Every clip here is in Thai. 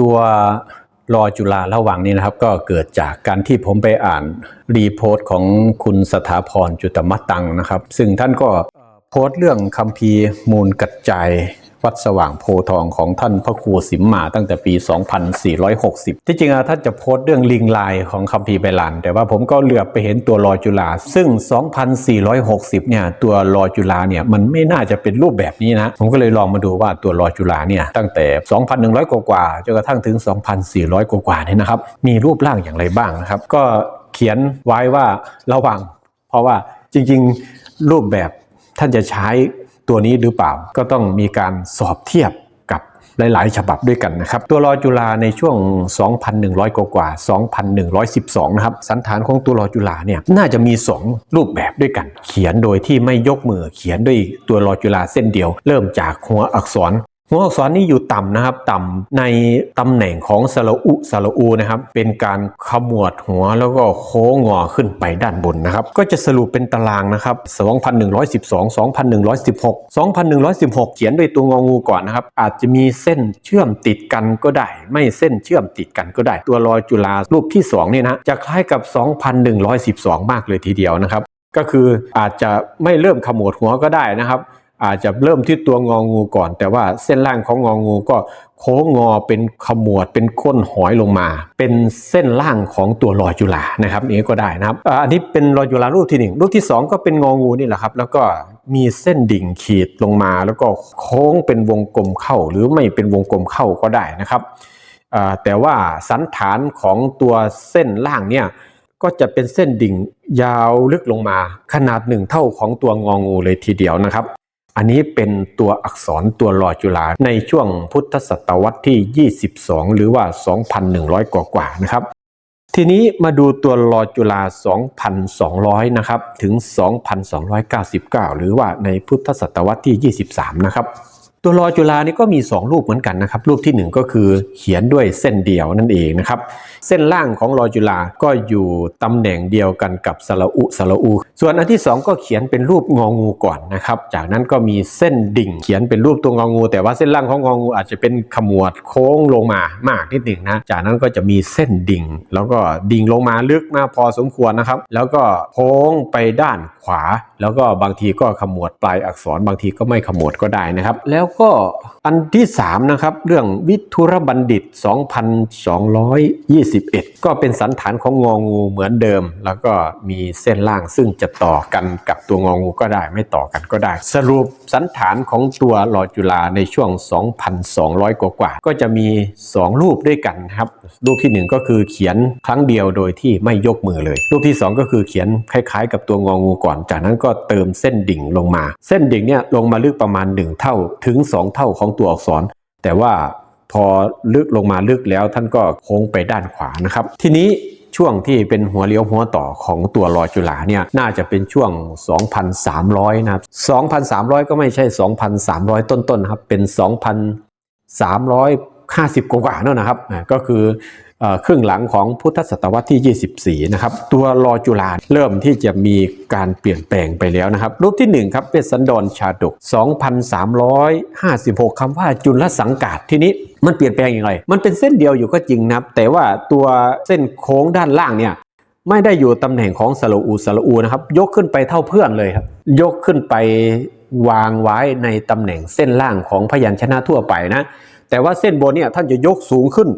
ตัวรอจุฬาระหว่างนี้นะครับ ก็เกิดจากการที่ผมไปอ่านรีโพสต์ของคุณสถาพรจุตมะตังนะครับ ซึ่งท่านก็โพสต์เรื่องคัมภีร์มูลกัจจาย วัดสว่างโพทองของท่านพระครูสิมมาตั้งแต่ปี 2460 ที่จริงท่านจะโพสต์เรื่องลิงลายของคัมภีร์ไบลานแต่ว่าผมก็เหลือบไปเห็นตัวรอจุฬาซึ่ง 2460 เนี่ยตัวรอจุฬาเนี่ยมันไม่น่าจะเป็นรูปแบบนี้นะ ผมก็เลยลองมาดูว่าตัวรอจุฬาเนี่ยตั้งแต่ 2,100 กว่าจนกระทั่งถึง 2,400 กว่าเนี่ยนะครับมีรูปร่างอย่างไรบ้างนะครับก็เขียนไว้ว่าระวัง เพราะว่าจริงๆ รูปแบบท่านจะใช้ ตัวนี้หรือเปล่าก็ต้องมีการสอบเทียบกับหลาย ๆ ฉบับด้วยกันนะครับ ตัวรอจุฬาในช่วง 2,100 กว่ากว่า 2,112 นะครับ สันฐานของตัวรอจุฬาเนี่ยน่าจะมี 2 รูปแบบด้วยกัน เขียนโดยที่ไม่ยกมือเขียนด้วยตัวรอจุฬาเส้นเดียว เริ่มจากหัวอักษร หัวอักษรนี่อยู่ต่ำนะครับ ต่ำในตำแหน่งของสระอุสระอูนะครับ เป็นการขมวดหัวแล้วก็โค้งงอขึ้นไปด้านบนนะครับ ก็จะสรุปเป็นตารางนะครับ 2,112 2,116 2,116 เขียนด้วยตัวงองูก่อนนะครับ อาจจะมีเส้นเชื่อมติดกันก็ได้ ไม่เส้นเชื่อมติดกันก็ได้ ตัวรอยจุฬารูปที่2เนี่ยนะจะคล้ายกับ 2,112 มากเลยทีเดียวนะครับ ก็คืออาจจะไม่เริ่มขมวดหัวก็ได้นะครับ อาจจะเริ่มที่ตัวงองูก่อน แต่ว่าเส้นล่างของงองูก็โค้งงอเป็นขมวดเป็นก้นหอยลงมา เป็นเส้นล่างของตัวรอยจุฬานะครับนี้ก็ได้นะครับอันนี้เป็นรอยจุฬารูปที่หนึ่งรูปที่สองก็เป็นงองูนี่แหละครับ แล้วก็มีเส้นดิ่งขีดลงมา แล้วก็โค้งเป็นวงกลมเข้า หรือไม่เป็นวงกลมเข้าก็ได้นะครับแต่ว่าสันฐานของตัวเส้นล่างเนี่ยก็จะเป็นเส้นดิ่งยาวลึกลงมาขนาดหนึ่งเท่าของตัวงองูเลยทีเดียวนะครับ อันนี้เป็นตัวอักษรตัวลอจุฬาในช่วงพุทธศตวรรษที่ 22 หรือว่า 2,100 กว่ากว่าๆนะครับ ทีนี้มาดูตัวลอจุฬา 2,200 นะครับ ถึง 2,299 หรือว่าในพุทธศตวรรษที่ 23 นะครับ ตัวรอจุฬานี่ก็มี 2 รูปเหมือนกันนะครับรูปทีหนึ่1 ก็คือเขียนด้วยเส้นเดียวนั่นเองนะครับเส้นล่างของรอจุฬาก็อยู่ตำแหน่งเดียวกันกับสระอุสระอู ส่วนอันที่ 2 ก็เขียนเป็นรูปงองูก่อนนะครับจากนั้นก็มีเส้นดิ่ง เขียนเป็นรูปตัวงองู แต่ว่าเส้นล่างของงองูอาจจะเป็นขมวดโค้งลงมามากนิดหนึ่งนะจากนั้นก็จะมีเส้นดิ่ง แล้วก็ดิ่งลงมาลึกมาพอสมควรนะครับ แล้วก็โค้งไปด้านขวา แล้วก็บางทีก็ขมวดปลายอักษรบางทีก็ไม่ขมวดก็ได้นะครับแล้วก็อันที่ 3 นะครับ เรื่องวิทุรบัณฑิต 2,221 ก็เป็นสันฐานของงองูเหมือนเดิม แล้วก็มีเส้นล่างซึ่งจะต่อกันกับตัวงองูก็ได้ไม่ต่อกันก็ได้ สรุปสันฐานของตัวลอจุฬาในช่วง 2,200 กว่ากว่าก็จะมี 2 รูปด้วยกันครับ รูปทีหนึ่1 ก็คือเขียนครั้งเดียวโดยที่ไม่ยกมือเลย รูปที่ 2 ก็คือเขียนคล้ายๆ กับตัวงองูก่อน จากนั้นก็เติมเส้นดิ่งลงมา เส้นดิ่งเนี่ยลงมาลึกประมาณ 1 เท่าถึง2 เท่าของตัวอักษร แต่ว่าพอลึกลงมาลึกแล้วท่านก็โค้งไปด้านขวานะครับ ทีนี้ช่วงที่เป็นหัวเลี้ยวหัวต่อของตัวรอจุฬาเนี่ยน่าจะเป็นช่วง 2,300 นะครับ 2,300 ก็ไม่ใช่ 2,300 ต้นๆครับ เป็น 2,350 กว่าๆนั่นนะครับ ก็คือ ครึ่งหลังของพุทธศตวรรษที่ 24 นะครับ ตัวรอจุฬาเริ่มที่จะมีการเปลี่ยนแปลงไปแล้วนะครับ รูปที่ 1 ครับเป็นสันดรชาดก 2,356คำว่าจุลสังกาดทีนี้มันเปลี่ยนแปลงอย่างไร มันเป็นเส้นเดียวอยู่ก็จริงนะครับ แต่ว่าตัวเส้นโค้งด้านล่างเนี่ยไม่ได้อยู่ตำแหน่งของสระอูสระอูนะครับ ยกขึ้นไปเท่าเพื่อนเลยครับ ยกขึ้นไปวางไว้ในตำแหน่งเส้นล่างของพยัญชนะทั่วไปนะ แต่ว่าเส้นบนเนี่ยท่านจะยกสูงขึ้น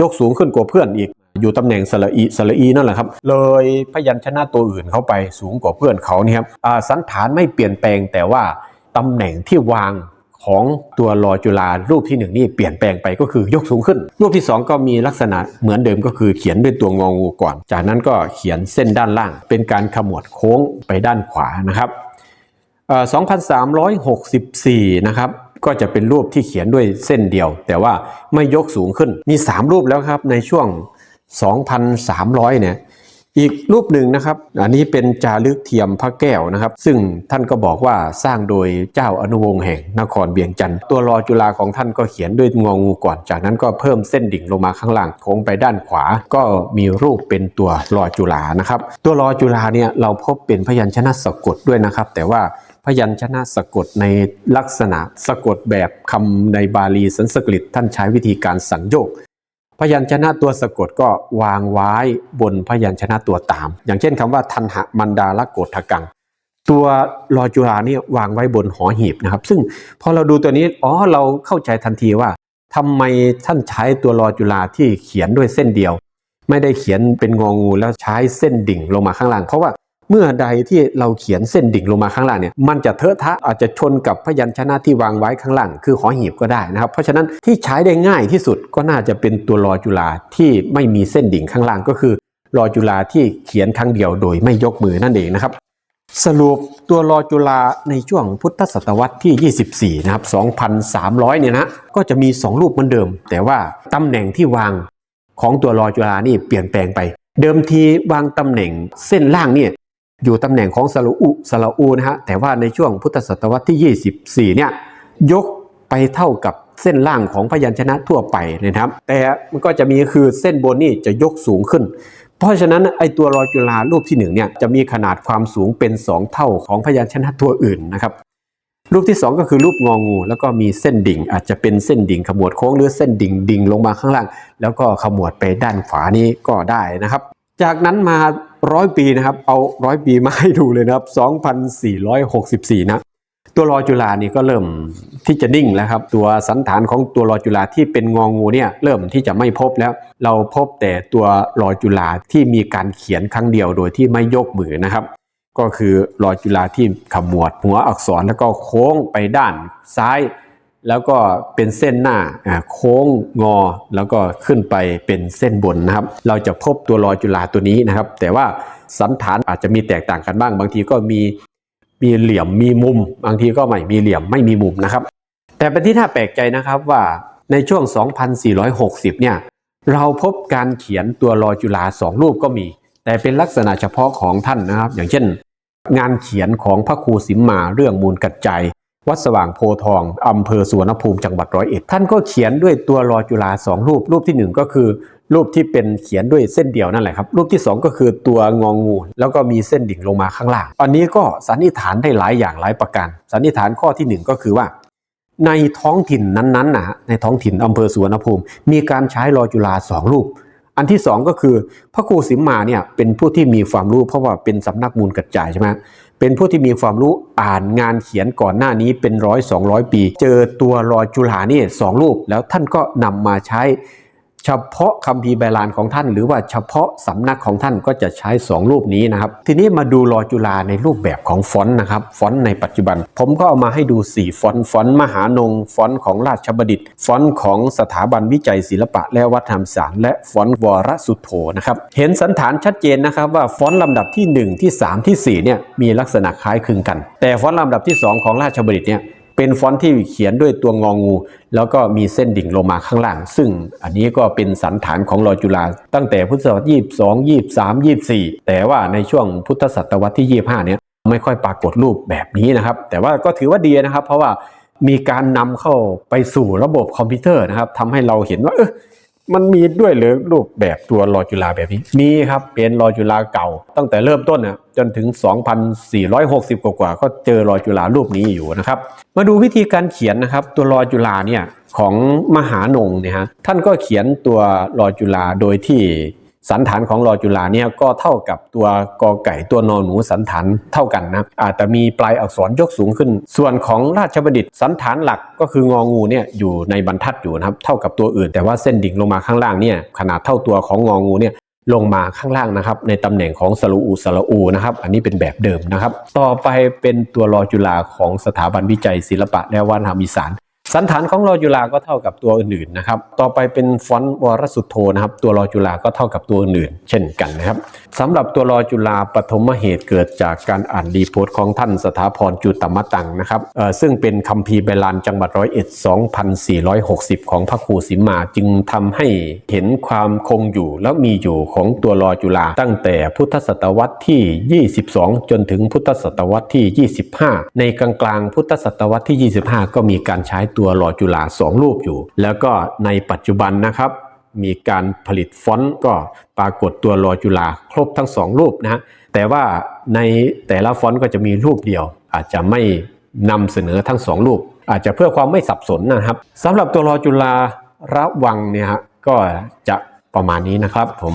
ยกสูงขึ้นกว่าเพื่อนอีก อยู่ตำแหน่งสระอีสระอีนั่นแหละครับ เลยพยัญชนะตัวอื่นเข้าไปสูงกว่าเพื่อนเขานี่ครับสันฐานไม่เปลี่ยนแปลงแต่ว่าตำแหน่งที่วางของตัวรอจุฬารูปที่หนึ่งนี่เปลี่ยนแปลงไปก็คือยกสูงขึ้น รูปที่สองก็มีลักษณะเหมือนเดิมก็คือเขียนด้วยตัวงองูก่อน จากนั้นก็เขียนเส้นด้านล่าง เป็นการขมวดโค้งไปด้านขวานะครับ 2,364 นะครับ ก็จะเป็นรูปที่เขียนด้วยเส้นเดียว แต่ว่าไม่ยกสูงขึ้นมี 3 รูปแล้วครับในช่วง 2,300 เนี่ยอีกรูปหนึ่งนะครับ อันนี้เป็นจารึกเทียมพระแก้วนะครับ ซึ่งท่านก็บอกว่าสร้างโดยเจ้าอนุวงศ์แห่งนครเวียงจันทร์ตัวรอจุฬาของท่านก็เขียนด้วยงองูก่อน จากนั้นก็เพิ่มเส้นดิ่งลงมาข้างล่างโค้งไปด้านขวา ก็มีรูปเป็นตัวรอจุฬานะครับ ตัวรอจุฬาเนี่ยเราพบเป็นพยัญชนะสะกดด้วยนะครับ แต่ว่า พยัญชนะสะกดในลักษณะสะกดแบบคำในบาลีสันสกฤตท่านใช้วิธีการสังโยก พยัญชนะตัวสะกดก็วางไว้บนพยัญชนะตัวตาม อย่างเช่นคำว่าทันหะมันดาละโกฏกัง ตัวรอจุฬาเนี่ยวางไว้บนหอหีบนะครับ ซึ่งพอเราดูตัวนี้อ๋อเราเข้าใจทันทีว่าทำไมท่านใช้ตัวรอจุฬาที่เขียนด้วยเส้นเดียว ไม่ได้เขียนเป็นงองูแล้วใช้เส้นดิ่งลงมาข้างล่าง เพราะว่า เมื่อใดที่เราเขียนเส้นดิ่งลงมาข้างล่างเนี่ยมันจะเทอะทะอาจจะชนกับพยัญชนะที่วางไว้ข้างล่าง คือหอหีบก็ได้นะครับเพราะฉะนั้นที่ใช้ได้ง่ายที่สุดก็น่าจะเป็นตัวรอจุฬาที่ไม่มีเส้นดิ่งข้างล่างก็คือรอจุฬาที่เขียนครั้งเดียวโดยไม่ยกมือนั่นเองนะครับ สรุปตัวรอจุฬาในช่วงพุทธศตวรรษที่ 24 นะครับ 2,300 เนี่ยนะก็จะมี 2 รูปเหมือนเดิม แต่ว่าตำแหน่งที่วางของตัวรอจุฬานี่เปลี่ยนแปลงไป เดิมทีวางตำแหน่งเส้นล่างเนี่ย อยู่ตำแหน่งของสระอุสระอูนะฮะแต่ว่าในช่วงพุทธศตวรรษที่ 24 เนี่ยยกไปเท่ากับเส้นล่างของพยัญชนะทั่วไปนะครับ แต่มันก็จะมีคือเส้นบนนี่จะยกสูงขึ้น เพราะฉะนั้นไอตัวรอยจุฬารูปที่หนึ่งเนี่ยจะมีขนาดความสูงเป็น 2 เท่าของพยัญชนะตัวอื่นนะครับรูปที่ 2 ก็คือรูปงองู แล้วก็มีเส้นดิ่ง อาจจะเป็นเส้นดิ่งขมวดโค้งหรือเส้นดิ่งดิ่งลงมาข้างล่าง แล้วก็ขมวดไปด้านขวานี้ก็ได้นะครับ จากนั้นมาร้อยปีนะครับ เอาร้อยปีมาให้ดูเลยนะครับ 2,464 นะ ตัวรอจุฬานี่ก็เริ่มที่จะนิ่งแล้วครับ ตัวสันฐานของตัวรอจุฬาที่เป็นงองูเนี่ยเริ่มที่จะไม่พบแล้ว เราพบแต่ตัวรอจุฬาที่มีการเขียนครั้งเดียวโดยที่ไม่ยกมือนะครับ ก็คือรอจุฬาที่ขมวดหัวอักษรแล้วก็โค้งไปด้านซ้าย แล้วก็เป็นเส้นหน้าโค้งงอ แล้วก็ขึ้นไปเป็นเส้นบนนะครับ เราจะพบตัวรอยจุฬาตัวนี้นะครับ แต่ว่าสันฐานอาจจะมีแตกต่างกันบ้าง บางทีก็มีมีเหลี่ยมมีมุม บางทีก็ไม่มีเหลี่ยมไม่มีมุมนะครับ แต่เป็นที่น่าแปลกใจนะครับว่าในช่วง 2460 เนี่ยเราพบการเขียนตัวรอยจุฬาสองรูปก็มี แต่เป็นลักษณะเฉพาะของท่านนะครับ อย่างเช่น งานเขียนของพระครูสิมมาเรื่องมูลกัจจัย วัดสว่างโพทองอำเภอสุวรรณภูมิจังหวัดร้อยเอ็ดท่านก็เขียนด้วยตัวรอจุฬาสองรูปรูปที่หนึ่งก็คือ รูปที่เป็นเขียนด้วยเส้นเดียวนั่นแหละครับ รูปที่สองก็คือตัวงองงู แล้วก็มีเส้นดิ่งลงมาข้างล่างอันนี้ก็สันนิษฐานได้หลายอย่างหลายประการสันนิษฐานข้อที่หนึ่งก็คือว่า ในท้องถิ่นนั้นๆนะฮะในท้องถิ่นอำเภอสุวรรณภูมิ มีการใช้รอจุฬาสองรูป อันที่สองก็คือพระครูสิมมาเนี่ยเป็นผู้ที่มีความรู้เพราะว่าเป็นสำนักมูลกระจายใช่ไหม เป็นผู้ที่มีความรู้อ่านงานเขียนก่อนหน้านี้เป็นร้อยสองร้อยปี เจอตัวรอยจุฬานี่สองรูปแล้วท่านก็นำมาใช้ เฉพาะคัมภีไบาลานของท่าน หรือว่าเฉพาะสำนักของท่านก็จะใช้สองรูปนี้นะครับ ทีนี้มาดูรอจุฬาในรูปแบบของฟอนต์นะครับ ฟอนต์ในปัจจุบัน ผมก็เอามาให้ดู 4 ฟอนต์ ฟอนต์มหานง ฟอนต์ของราชบัณฑิต ฟอนต์ของสถาบันวิจัยศิลปะ และวัฒนธรรมศาสตร์และฟอนต์วรสุโธนะครับ เห็นสันฐานชัดเจนนะครับว่าฟอนต์ลำดับที่ 1 ที่ 3 ที่4เนี่ยมีลักษณะคล้ายคลึงกัน แต่ฟอนต์ลำดับที่ 2 ของราชบัณฑิตเนี่ย เป็นฟอนต์ที่เขียนด้วยตัวงองู แล้วก็มีเส้นดิ่งลงมาข้างล่าง ซึ่งอันนี้ก็เป็นสันฐานของรอจุฬาตั้งแต่พุทธศตวรรษยี่สองยี่สามยี่สี่แต่ว่าในช่วงพุทธศตวรรษที่ยี่ห้าเนี้ยไม่ค่อยปรากฏรูปแบบนี้นะครับ แต่ว่าก็ถือว่าดีนะครับ เพราะว่ามีการนำเข้าไปสู่ระบบคอมพิวเตอร์นะครับทำให้เราเห็นว่าเออ มันมีด้วยหรือรูปแบบตัวรอจุฬาแบบนี้ มีครับเป็นรอจุฬาเก่า ตั้งแต่เริ่มต้นนะจนถึง 2,460 กว่ากว่าก็เจอรอจุฬารูปนี้อยู่นะครับ มาดูวิธีการเขียนนะครับ ตัวรอจุฬาเนี่ยของมหานงเนี่ยฮะท่านก็เขียนตัวรอจุฬาโดยที่ สันฐานของรอจุฬาเนี่ยก็เท่ากับตัวกอไก่ตัวนอหนูสันฐานเท่ากันนะอาจจะมีปลายอักษรยกสูงขึ้น ส่วนของราชบัณฑิตสันฐานหลักก็คืององูเนี่ยอยู่ในบรรทัดอยู่นะครับเท่ากับตัวอื่น แต่ว่าเส้นดิ่งลงมาข้างล่างเนี่ยขนาดเท่าตัวของงองูเนี่ยลงมาข้างล่างนะครับในตำแหน่งของสระอูสระอูนะครับอันนี้เป็นแบบเดิมนะครับ ต่อไปเป็นตัวรอจุฬาของสถาบันวิจัยศิลปะและวัฒนธรรมอีสาน สันฐานของรอจุฬาก็เท่ากับตัวอื่นๆนะครับ ต่อไปเป็นฟอนต์วรสุทโธนะครับ ตัวรอจุฬาก็เท่ากับตัวอื่นๆเช่นกันนะครับสำหรับตัวรอจุฬาปฐมเหตุเกิดจากการอ่านรีโพสต์ของท่านสถาพรจุตมะตังนะครับเอ่อซึ่งเป็นคัมภีร์ไบาลานจังหวัดร้อยเอ็ด2,460 ของพระครูสิมมาจึงทำให้เห็นความคงอยู่และมีอยู่ของตัวรอจุฬาตั้งแต่พุทธศตวรรษที่ 22 จนถึงพุทธศตวรรษที่ 25 ในกลางกลางๆพุทธศตวรรษที่ 25 ก็มีการใช้ตัวรอจุฬาสองรูปอยู่ แล้วก็ในปัจจุบันนะครับมีการผลิตฟอนต์ก็ปรากฏตัวรอจุฬาครบทั้งสองรูปนะฮะแต่ว่าในแต่ละฟอนต์ก็จะมีรูปเดียว อาจจะไม่นำเสนอทั้งสองรูป อาจจะเพื่อความไม่สับสนนะครับสำหรับตัวรอจุฬาระวังเนี่ยฮะก็จะประมาณนี้นะครับผม